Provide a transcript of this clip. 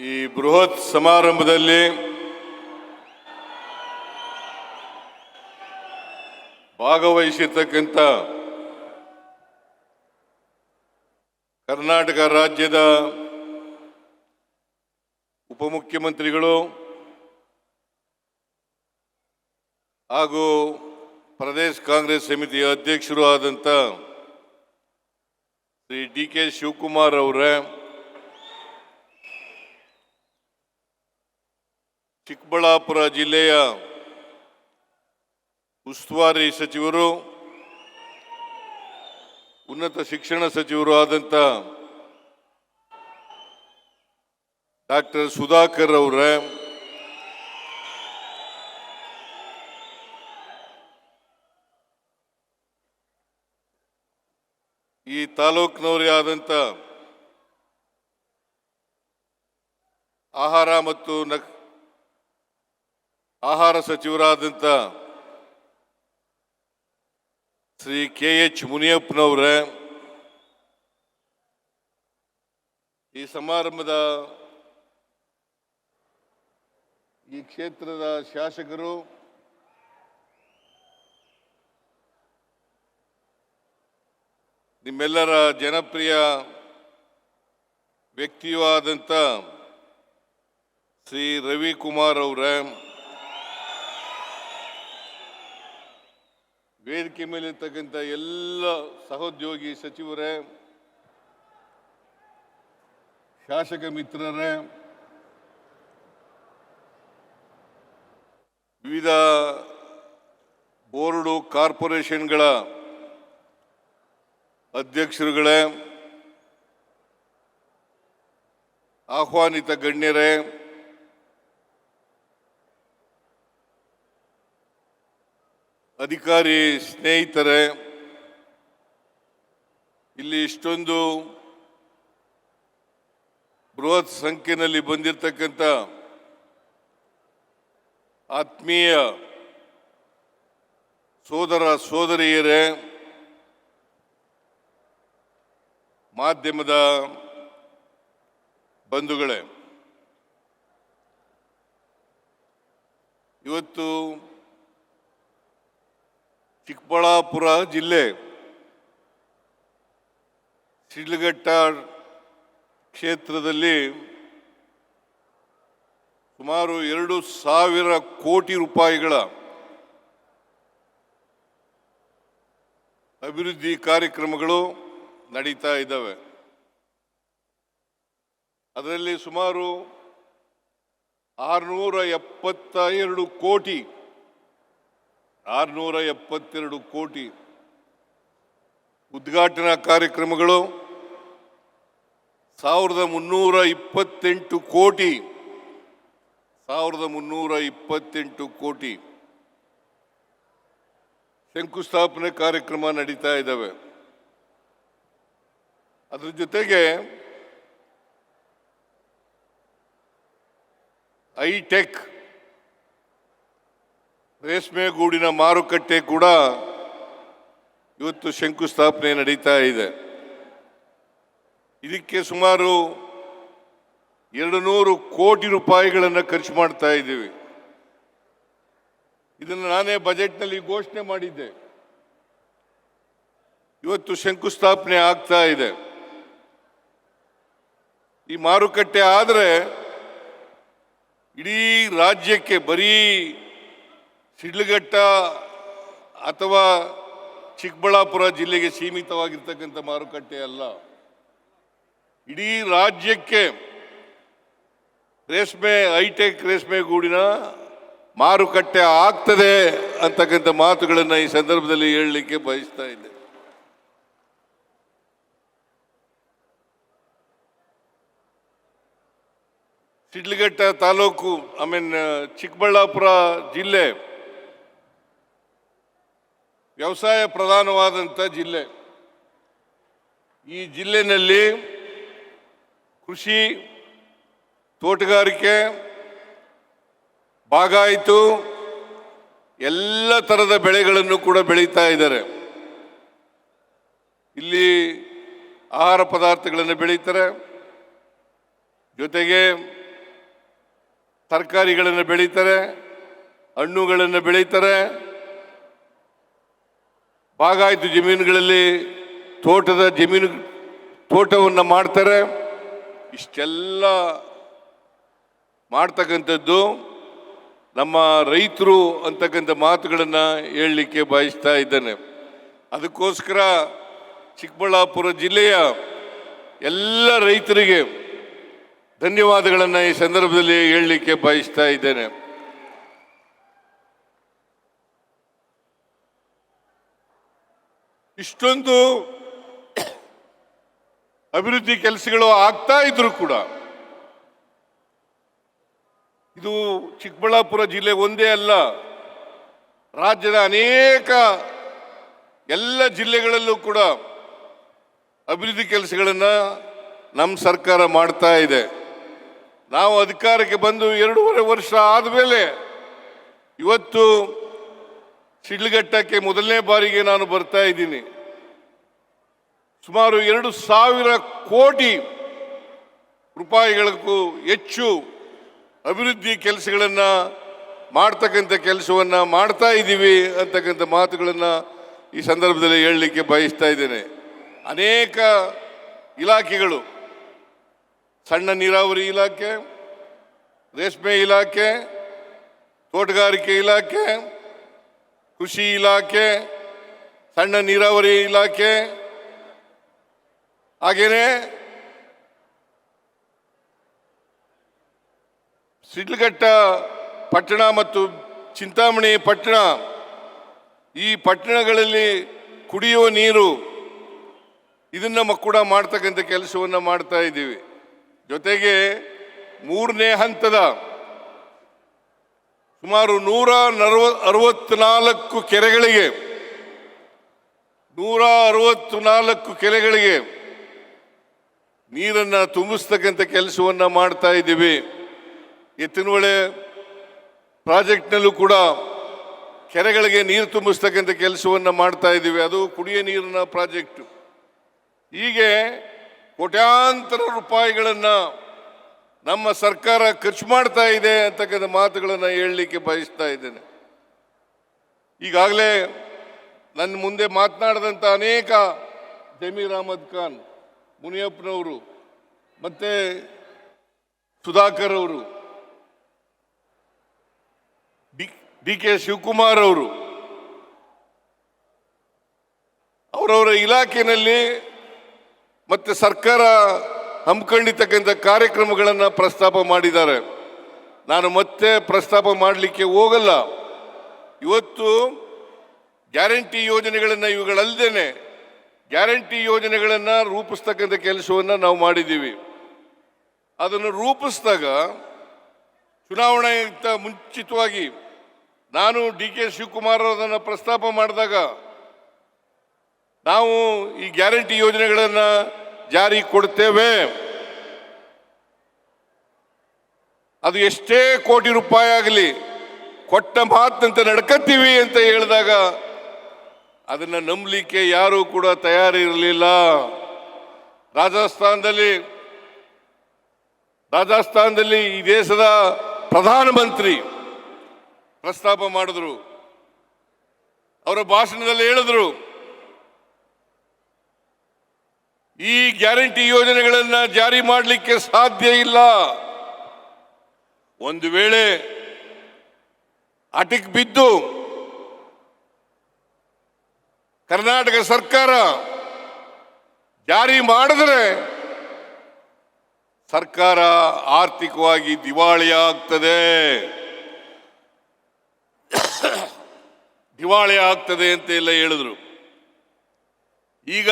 ಈ ಬೃಹತ್ ಸಮಾರಂಭದಲ್ಲಿ ಭಾಗವಹಿಸಿರ್ತಕ್ಕಂಥ ಕರ್ನಾಟಕ ರಾಜ್ಯದ ಉಪಮುಖ್ಯಮಂತ್ರಿಗಳು ಹಾಗೂ ಪ್ರದೇಶ ಕಾಂಗ್ರೆಸ್ ಸಮಿತಿಯ ಅಧ್ಯಕ್ಷರು ಆದಂಥ ಶ್ರೀ ಡಿ ಕೆ ಶಿವಕುಮಾರ್ ಅವರೇ ಚಿಕ್ಕಬಳ್ಳಾಪುರ ಜಿಲ್ಲೆಯ ಉಸ್ತುವಾರಿ ಸಚಿವರು, ಉನ್ನತ ಶಿಕ್ಷಣ ಸಚಿವರು ಆದಂಥ ಡಾಕ್ಟರ್ ಸುಧಾಕರ್ ಅವರೇ, ಈ ತಾಲೂಕಿನವರೇ ಆದಂಥ ಆಹಾರ ಮತ್ತು ನಕ್ ಆಹಾರ ಸಚಿವರಾದಂಥ ಶ್ರೀ ಕೆ ಎಚ್ ಮುನಿಯಪ್ಪನವರೇ, ಈ ಸಮಾರಂಭದ ಈ ಕ್ಷೇತ್ರದ ಶಾಸಕರು, ನಿಮ್ಮೆಲ್ಲರ ಜನಪ್ರಿಯ ವ್ಯಕ್ತಿಯೂ ಆದಂಥ ಶ್ರೀ ರವಿಕುಮಾರ್ ಅವರೇ ವೇದಿಕೆ ಮೇಲಿರ್ತಕ್ಕಂಥ ಎಲ್ಲ ಸಹೋದ್ಯೋಗಿ ಸಚಿವರೇ ಶಾಸಕ ಮಿತ್ರರೇ ವಿವಿಧ ಬೋರ್ಡು ಕಾರ್ಪೊರೇಷನ್ಗಳ ಅಧ್ಯಕ್ಷರುಗಳೇ ಆಹ್ವಾನಿತ ಗಣ್ಯರೇ ಅಧಿಕಾರಿ ಸ್ನೇಹಿತರೆ ಇಲ್ಲಿ ಇಷ್ಟೊಂದು ಬೃಹತ್ ಸಂಖ್ಯೆಯಲ್ಲಿ ಬಂದಿರತಕ್ಕಂಥ ಆತ್ಮೀಯ ಸೋದರ ಸೋದರಿಯರೇ ಮಾಧ್ಯಮದ ಬಂಧುಗಳೇ ಇವತ್ತು ಚಿಕ್ಕಬಳ್ಳಾಪುರ ಜಿಲ್ಲೆ ಶಿಡ್ಲಘಟ್ಟ ಕ್ಷೇತ್ರದಲ್ಲಿ ಸುಮಾರು ಎರಡು ಸಾವಿರ ಕೋಟಿ ರೂಪಾಯಿಗಳ ಅಭಿವೃದ್ಧಿ ಕಾರ್ಯಕ್ರಮಗಳು ನಡೀತಾ ಇದ್ದಾವೆ. ಅದರಲ್ಲಿ ಸುಮಾರು ಆರುನೂರ ಎಪ್ಪತ್ತ ಎರಡು ಕೋಟಿ ಆರುನೂರ ಎಪ್ಪತ್ತೆರಡು ಕೋಟಿ ಉದ್ಘಾಟನಾ ಕಾರ್ಯಕ್ರಮಗಳು, ಸಾವಿರದ ಮುನ್ನೂರ ಇಪ್ಪತ್ತೆಂಟು ಕೋಟಿ, ಸಾವಿರದ ಮುನ್ನೂರ ಇಪ್ಪತ್ತೆಂಟು ಕೋಟಿ ಶಂಕುಸ್ಥಾಪನೆ ಕಾರ್ಯಕ್ರಮ ನಡೀತಾ ಇದ್ದಾವೆ. ಅದ್ರ ಜೊತೆಗೆ ಐಟೆಕ್ ರೇಷ್ಮೆ ಗೂಡಿನ ಮಾರುಕಟ್ಟೆ ಕೂಡ ಇವತ್ತು ಶಂಕುಸ್ಥಾಪನೆ ನಡೀತಾ ಇದೆ. ಇದಕ್ಕೆ ಸುಮಾರು ಎರಡು ನೂರು ಕೋಟಿ ರೂಪಾಯಿಗಳನ್ನು ಖರ್ಚು ಮಾಡ್ತಾ ಇದ್ದೀವಿ. ಇದನ್ನು ನಾನೇ ಬಜೆಟ್ನಲ್ಲಿ ಘೋಷಣೆ ಮಾಡಿದ್ದೆ. ಇವತ್ತು ಶಂಕುಸ್ಥಾಪನೆ ಆಗ್ತಾ ಇದೆ. ಈ ಮಾರುಕಟ್ಟೆ ಆದರೆ ಇಡೀ ರಾಜ್ಯಕ್ಕೆ ಬರೀ ಶಿಡ್ಲಘಟ್ಟ ಅಥವಾ ಚಿಕ್ಕಬಳ್ಳಾಪುರ ಜಿಲ್ಲೆಗೆ ಸೀಮಿತವಾಗಿರ್ತಕ್ಕಂಥ ಮಾರುಕಟ್ಟೆ ಅಲ್ಲ. ಇಡೀ ರಾಜ್ಯಕ್ಕೆ ರೇಷ್ಮೆ, ಹೈಟೆಕ್ ರೇಷ್ಮೆ ಗೂಡಿನ ಮಾರುಕಟ್ಟೆ ಆಗ್ತದೆ ಅಂತಕ್ಕಂಥ ಮಾತುಗಳನ್ನು ಈ ಸಂದರ್ಭದಲ್ಲಿ ಹೇಳಲಿಕ್ಕೆ ಬಯಸ್ತಾ ಇದ್ದೆ. ಶಿಡ್ಲಘಟ್ಟ ತಾಲೂಕು ಐ ಮೀನ್ ಚಿಕ್ಕಬಳ್ಳಾಪುರ ಜಿಲ್ಲೆ ವ್ಯವಸಾಯ ಪ್ರಧಾನವಾದಂಥ ಜಿಲ್ಲೆ. ಈ ಜಿಲ್ಲೆನಲ್ಲಿ ಕೃಷಿ ತೋಟಗಾರಿಕೆ ಬಾಗಾಯಿತು ಎಲ್ಲ ಥರದ ಬೆಳೆಗಳನ್ನು ಕೂಡ ಬೆಳೀತಾ ಇದ್ದಾರೆ. ಇಲ್ಲಿ ಆಹಾರ ಪದಾರ್ಥಗಳನ್ನು ಬೆಳೀತಾರೆ. ಜೊತೆಗೆ ತರಕಾರಿಗಳನ್ನು ಬೆಳೀತಾರೆ. ಹಣ್ಣುಗಳನ್ನು ಬೆಳೀತಾರೆ. ಬಾಗಾಯ್ತು ಜಮೀನುಗಳಲ್ಲಿ ತೋಟದ ಜಮೀನು ತೋಟವನ್ನು ಮಾಡ್ತಾರೆ. ಇಷ್ಟೆಲ್ಲ ಮಾಡ್ತಕ್ಕಂಥದ್ದು ನಮ್ಮ ರೈತರು ಅಂತಕ್ಕಂಥ ಮಾತುಗಳನ್ನು ಹೇಳಲಿಕ್ಕೆ ಬಯಸ್ತಾ ಇದ್ದೇನೆ. ಅದಕ್ಕೋಸ್ಕರ ಚಿಕ್ಕಬಳ್ಳಾಪುರ ಜಿಲ್ಲೆಯ ಎಲ್ಲ ರೈತರಿಗೆ ಧನ್ಯವಾದಗಳನ್ನು ಈ ಸಂದರ್ಭದಲ್ಲಿ ಹೇಳಲಿಕ್ಕೆ ಬಯಸ್ತಾ ಇದ್ದೇನೆ. ಇಷ್ಟೊಂದು ಅಭಿವೃದ್ಧಿ ಕೆಲಸಗಳು ಆಗ್ತಾ ಇದ್ರು ಕೂಡ ಇದು ಚಿಕ್ಕಬಳ್ಳಾಪುರ ಜಿಲ್ಲೆ ಒಂದೇ ಅಲ್ಲ, ರಾಜ್ಯದ ಅನೇಕ ಎಲ್ಲ ಜಿಲ್ಲೆಗಳಲ್ಲೂ ಕೂಡ ಅಭಿವೃದ್ಧಿ ಕೆಲಸಗಳನ್ನು ನಮ್ಮ ಸರ್ಕಾರ ಮಾಡ್ತಾ ಇದೆ. ನಾವು ಅಧಿಕಾರಕ್ಕೆ ಬಂದು ಎರಡೂವರೆ ವರ್ಷ ಆದಮೇಲೆ ಇವತ್ತು ಶಿಡ್ಲಘಟ್ಟಕ್ಕೆ ಮೊದಲನೇ ಬಾರಿಗೆ ನಾನು ಬರ್ತಾ ಇದ್ದೀನಿ. ಸುಮಾರು ಎರಡು ಸಾವಿರ ಕೋಟಿ ರೂಪಾಯಿಗಳಿಗೂ ಹೆಚ್ಚು ಅಭಿವೃದ್ಧಿ ಕೆಲಸಗಳನ್ನು ಮಾಡ್ತಕ್ಕಂಥ ಕೆಲಸವನ್ನು ಮಾಡ್ತಾ ಇದ್ದೀವಿ ಅಂತಕ್ಕಂಥ ಮಾತುಗಳನ್ನು ಈ ಸಂದರ್ಭದಲ್ಲಿ ಹೇಳಲಿಕ್ಕೆ ಬಯಸ್ತಾ ಇದ್ದೇನೆ. ಅನೇಕ ಇಲಾಖೆಗಳು, ಸಣ್ಣ ನೀರಾವರಿ ಇಲಾಖೆ, ರೇಷ್ಮೆ ಇಲಾಖೆ, ತೋಟಗಾರಿಕೆ ಇಲಾಖೆ ಕೃಷಿ ಇಲಾಖೆ, ಸಣ್ಣ ನೀರಾವರಿ ಇಲಾಖೆ, ಹಾಗೇನೆ ಸಿಡ್ಲಘಟ್ಟ ಪಟ್ಟಣ ಮತ್ತು ಚಿಂತಾಮಣಿ ಪಟ್ಟಣ, ಈ ಪಟ್ಟಣಗಳಲ್ಲಿ ಕುಡಿಯುವ ನೀರು ಇದನ್ನು ಕೂಡ ಮಾಡ್ತಕ್ಕಂಥ ಕೆಲಸವನ್ನು ಮಾಡ್ತಾ ಇದ್ದೀವಿ. ಜೊತೆಗೆ ಮೂರನೇ ಹಂತದ ಸುಮಾರು ನೂರ ನಲವ ಅರವತ್ನಾಲ್ಕು ಕೆರೆಗಳಿಗೆ, ನೂರ ಅರವತ್ತು ನಾಲ್ಕು ಕೆರೆಗಳಿಗೆ ನೀರನ್ನು ತುಂಬಿಸ್ತಕ್ಕಂಥ ಕೆಲಸವನ್ನು ಮಾಡ್ತಾ ಇದ್ದೀವಿ. ಎತ್ತಿನೊಳೆ ಪ್ರಾಜೆಕ್ಟ್ನಲ್ಲೂ ಕೂಡ ಕೆರೆಗಳಿಗೆ ನೀರು ತುಂಬಿಸ್ತಕ್ಕಂಥ ಕೆಲಸವನ್ನು ಮಾಡ್ತಾ ಇದ್ದೀವಿ. ಅದು ಕುಡಿಯ ನೀರಿನ ಪ್ರಾಜೆಕ್ಟು. ಹೀಗೆ ಕೋಟ್ಯಾಂತರ ರೂಪಾಯಿಗಳನ್ನು ನಮ್ಮ ಸರ್ಕಾರ ಖರ್ಚು ಮಾಡ್ತಾ ಇದೆ ಅಂತಕ್ಕಂಥ ಮಾತುಗಳನ್ನು ಹೇಳಲಿಕ್ಕೆ ಬಯಸ್ತಾ ಇದ್ದೇನೆ. ಈಗಾಗಲೇ ನನ್ನ ಮುಂದೆ ಮಾತನಾಡಿದಂಥ ಅನೇಕ ಜಮೀರ್ ಅಹಮದ್ ಖಾನ್, ಮುನಿಯಪ್ಪನವರು, ಮತ್ತು ಸುಧಾಕರ್ ಅವರು, ಡಿ ಕೆ ಶಿವಕುಮಾರ್ ಅವರು, ಅವರವರ ಇಲಾಖೆಯಲ್ಲಿ ಮತ್ತೆ ಸರ್ಕಾರ ಹಮ್ಮಿಕೊಂಡಿರ್ತಕ್ಕಂಥ ಕಾರ್ಯಕ್ರಮಗಳನ್ನು ಪ್ರಸ್ತಾಪ ಮಾಡಿದ್ದಾರೆ. ನಾನು ಮತ್ತೆ ಪ್ರಸ್ತಾಪ ಮಾಡಲಿಕ್ಕೆ ಹೋಗಲ್ಲ. ಇವತ್ತು ಗ್ಯಾರಂಟಿ ಯೋಜನೆಗಳನ್ನು ಇವುಗಳಲ್ಲದೇನೆ ಗ್ಯಾರಂಟಿ ಯೋಜನೆಗಳನ್ನು ರೂಪಿಸ್ತಕ್ಕಂಥ ಕೆಲಸವನ್ನು ನಾವು ಮಾಡಿದ್ದೀವಿ. ಅದನ್ನು ರೂಪಿಸಿದಾಗ ಚುನಾವಣೆಗಿಂತ ಮುಂಚಿತವಾಗಿ ನಾನು ಡಿ ಕೆ ಶಿವಕುಮಾರ್ ಅದನ್ನು ಪ್ರಸ್ತಾಪ ಮಾಡಿದಾಗ ನಾವು ಈ ಗ್ಯಾರಂಟಿ ಯೋಜನೆಗಳನ್ನು ಜಾರಿ ಕೊಡ್ತೇವೆ. ಅದು ಎಷ್ಟೇ ಕೋಟಿ ರೂಪಾಯಿ ಆಗಲಿ, ಕೊಟ್ಟ ಮಾತಂತೆ ನಡ್ಕತ್ತೀವಿ ಅಂತ ಹೇಳಿದಾಗ ಅದನ್ನ ನಂಬಲಿಕ್ಕೆ ಯಾರೂ ಕೂಡ ತಯಾರಿರಲಿಲ್ಲ. ರಾಜಸ್ಥಾನದಲ್ಲಿ ರಾಜಸ್ಥಾನದಲ್ಲಿ ಈ ದೇಶದ ಪ್ರಧಾನಮಂತ್ರಿ ಪ್ರಸ್ತಾಪ ಮಾಡಿದ್ರು. ಅವರ ಭಾಷಣದಲ್ಲಿ ಹೇಳಿದ್ರು. ಈ ಗ್ಯಾರಂಟಿ ಯೋಜನೆಗಳನ್ನ ಜಾರಿ ಮಾಡಲಿಕ್ಕೆ ಸಾಧ್ಯ ಇಲ್ಲ. ಒಂದು ವೇಳೆ ಅಟಿಕ್ ಬಿದ್ದು ಕರ್ನಾಟಕ ಸರ್ಕಾರ ಜಾರಿ ಮಾಡಿದ್ರೆ ಸರ್ಕಾರ ಆರ್ಥಿಕವಾಗಿ ದಿವಾಳಿ ಆಗ್ತದೆ. ದಿವಾಳಿ ಆಗ್ತದೆ ಅಂತ ಎಲ್ಲ ಹೇಳಿದ್ರು. ಈಗ